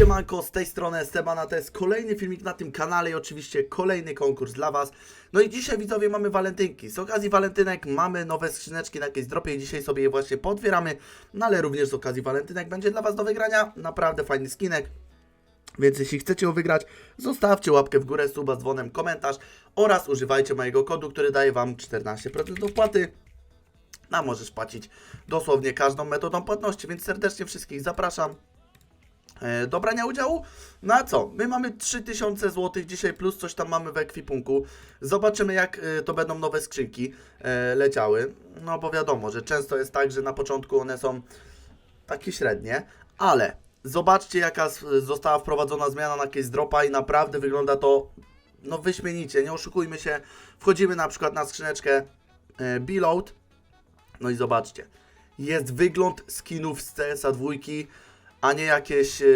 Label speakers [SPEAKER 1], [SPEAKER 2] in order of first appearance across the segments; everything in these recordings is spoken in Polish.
[SPEAKER 1] Siemanko, z tej strony Estebana, to jest kolejny filmik na tym kanale i oczywiście kolejny konkurs dla Was. No i dzisiaj widzowie mamy walentynki. Z okazji walentynek mamy nowe skrzyneczki na jakiejś dropie i dzisiaj sobie je właśnie potwieramy. No ale również z okazji walentynek będzie dla Was do wygrania naprawdę fajny skinek. Więc jeśli chcecie ją wygrać, zostawcie łapkę w górę, suba dzwonem, komentarz oraz używajcie mojego kodu, który daje Wam 14% dopłaty. A możesz płacić dosłownie każdą metodą płatności, więc serdecznie wszystkich zapraszam do brania udziału. No co? My mamy 3000 zł dzisiaj plus coś tam mamy w ekwipunku. Zobaczymy jak e, to będą nowe skrzynki e, leciały. No bo wiadomo, że często jest tak, że na początku one są takie średnie, ale zobaczcie jaka została wprowadzona zmiana na case dropa i naprawdę wygląda to no wyśmienicie, nie oszukujmy się. Wchodzimy na przykład na skrzyneczkę e, Beload, no i zobaczcie, jest wygląd skinów z CSa dwójki, a nie jakieś e,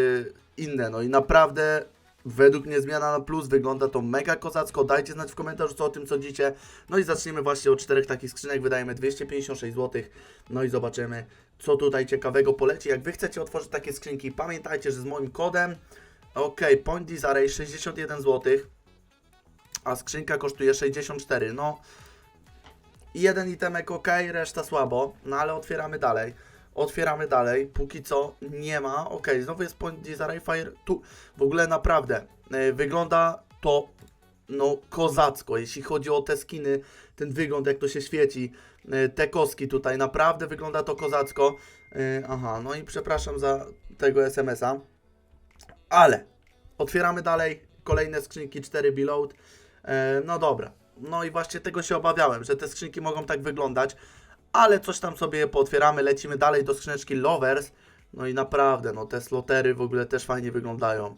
[SPEAKER 1] inne. No i naprawdę według mnie zmiana na plus wygląda to mega kozacko. Dajcie znać w komentarzu co o tym sądzicie. No i zaczniemy właśnie od czterech takich skrzynek. Wydajemy 256 zł. No i zobaczymy co tutaj ciekawego poleci. Jak wy chcecie otworzyć takie skrzynki, pamiętajcie, że z moim kodem ok, Point Desire 61 zł, a skrzynka kosztuje 64. No jeden itemek ok, reszta słabo, no ale otwieramy dalej. Otwieramy dalej, póki co nie ma. Ok, znowu jest Point Desire Fire. Tu w ogóle naprawdę e, wygląda to no kozacko, jeśli chodzi o te skiny, ten wygląd, jak to się świeci, e, te koski tutaj, naprawdę wygląda to kozacko. E, Aha, no i przepraszam za tego SMS-a, ale otwieramy dalej, kolejne skrzynki 4 Beload. No dobra, no i właśnie tego się obawiałem, że te skrzynki mogą tak wyglądać, ale coś tam sobie pootwieramy, lecimy dalej do skrzyneczki Lovers. No i naprawdę, no te slotery w ogóle też fajnie wyglądają.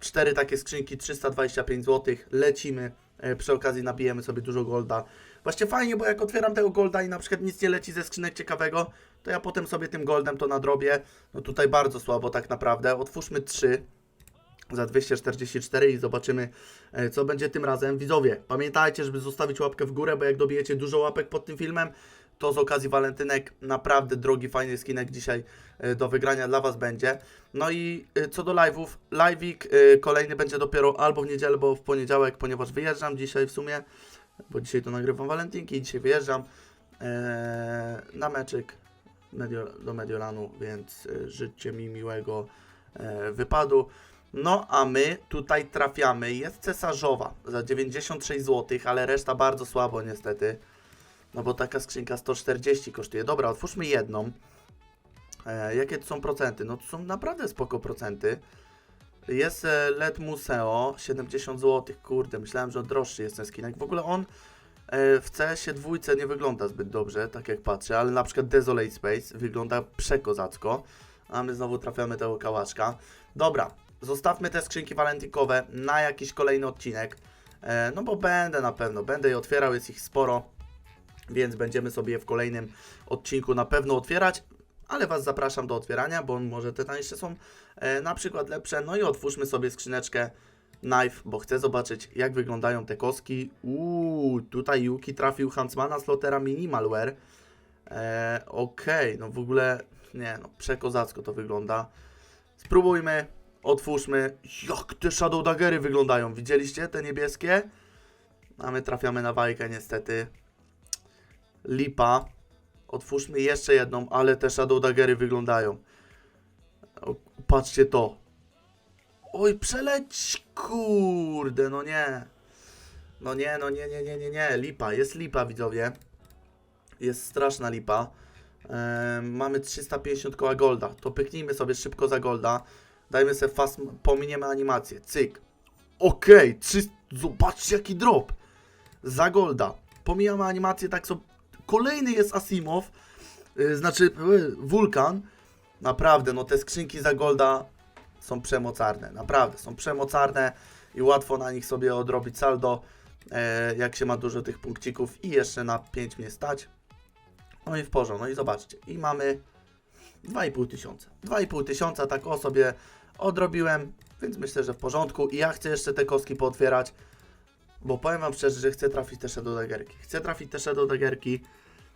[SPEAKER 1] Cztery takie skrzynki, 325 zł, lecimy. E, Przy okazji nabijemy sobie dużo golda. Właśnie fajnie, bo jak otwieram tego golda i na przykład nic nie leci ze skrzynek ciekawego, to ja potem sobie tym goldem to nadrobię. No tutaj bardzo słabo tak naprawdę. Otwórzmy trzy za 244 i zobaczymy, e, co będzie tym razem. Widzowie, pamiętajcie, żeby zostawić łapkę w górę, bo jak dobijecie dużo łapek pod tym filmem, to z okazji walentynek naprawdę drogi, fajny skinek dzisiaj e, do wygrania dla Was będzie. No i e, co do live'ów, live'ik kolejny będzie dopiero albo w niedzielę, albo w poniedziałek, ponieważ wyjeżdżam dzisiaj w sumie, bo dzisiaj to nagrywam walentynki i dzisiaj wyjeżdżam na meczyk do Mediolanu, więc życzcie mi miłego wypadu. No a my tutaj trafiamy, jest cesarzowa za 96 zł, ale reszta bardzo słabo niestety. No bo taka skrzynka 140 kosztuje. Dobra, otwórzmy jedną. E, jakie to są procenty? No to są naprawdę spoko procenty. Jest e, LED Museo 70 zł. Kurde, myślałem, że droższy jest ten skinek. W ogóle on e, w CS-ie dwójce nie wygląda zbyt dobrze, tak jak patrzę, ale na przykład Desolate Space wygląda przekozacko. A my znowu trafiamy tego kałaczka. Dobra, zostawmy te skrzynki walentynkowe na jakiś kolejny odcinek. E, no bo będę na pewno, będę je otwierał, jest ich sporo więc będziemy sobie w kolejnym odcinku na pewno otwierać, ale Was zapraszam do otwierania, bo może te tańsze są e, na przykład lepsze. No i otwórzmy sobie skrzyneczkę Knife, bo chcę zobaczyć jak wyglądają te koski. Uuu, tutaj Yuki trafił Huntsmana Slotera Minimalware. E, Okej, no w ogóle, nie no, przekozacko to wygląda. Spróbujmy, otwórzmy. Jak te Shadow Daggery wyglądają, widzieliście te niebieskie? A my trafiamy na bajkę niestety. Lipa. Otwórzmy jeszcze jedną, ale te Shadow Daggery wyglądają. Patrzcie to. Oj, przeleć! Kurde, no nie. No nie, no nie, nie, nie, nie, nie. Lipa, jest lipa, widzowie. Jest straszna lipa. Em, mamy 350 koła golda. To pyknijmy sobie szybko za golda. Dajmy sobie fast, pominiemy animację. Cyk. Okej, trzy- zobaczcie jaki drop. Za golda. Pomijamy animację, tak są. Kolejny jest Asimow, yy, znaczy yy, Wulkan. Naprawdę, no te skrzynki za golda są przemocarne. Naprawdę, są przemocarne i łatwo na nich sobie odrobić saldo, e, jak się ma dużo tych punkcików i jeszcze na 5 mnie stać. No i w porządku, no i zobaczcie. I mamy 2,5 tysiąca. 2,5 tysiąca tak o sobie odrobiłem, więc myślę, że w porządku. I ja chcę jeszcze te kostki pootwierać. Bo powiem Wam szczerze, że chcę trafić też do dagerki. Chcę trafić też do dagerki.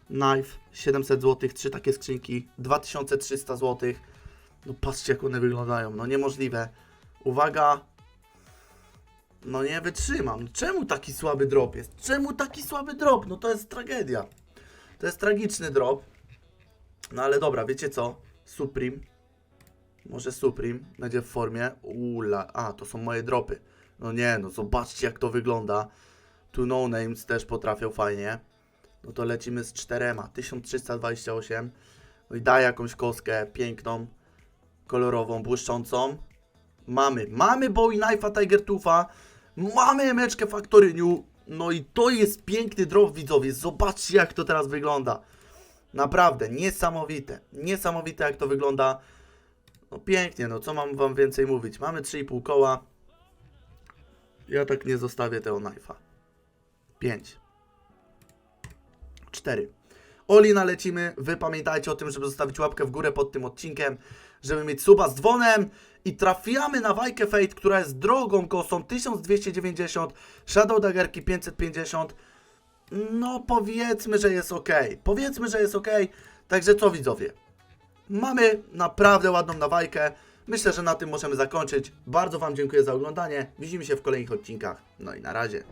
[SPEAKER 1] Knife 700 zł, trzy takie skrzynki, 2300 zł. No patrzcie jak one wyglądają, no niemożliwe. Uwaga. No nie wytrzymam. Czemu taki słaby drop jest? Czemu taki słaby drop? No to jest tragedia. To jest tragiczny drop. No ale dobra, wiecie co? Supreme. Może Supreme będzie w formie. Ula, a to są moje dropy. No nie, no zobaczcie jak to wygląda. Tu no names też potrafią fajnie. No to lecimy z czterema. 1328. No i daj jakąś kostkę piękną, kolorową, błyszczącą. Mamy, mamy Bowie Knife'a Tiger Tufa. Mamy emeczkę Factory New. No i to jest piękny drop widzowie. Zobaczcie jak to teraz wygląda. Naprawdę, niesamowite. Niesamowite jak to wygląda. No pięknie, no co mam wam więcej mówić? Mamy 3,5 koła. Ja tak nie zostawię tego knife'a. 5. 4. Olina lecimy. Wy pamiętajcie o tym, żeby zostawić łapkę w górę pod tym odcinkiem, żeby mieć suba z dzwonem. I trafiamy na Wajkę Fate, która jest drogą kosą 1290, Shadow Daggerki 550. No powiedzmy, że jest ok. Powiedzmy, że jest ok. Także co widzowie? Mamy naprawdę ładną nawajkę. Myślę, że na tym możemy zakończyć. Bardzo Wam dziękuję za oglądanie. Widzimy się w kolejnych odcinkach. No i na razie.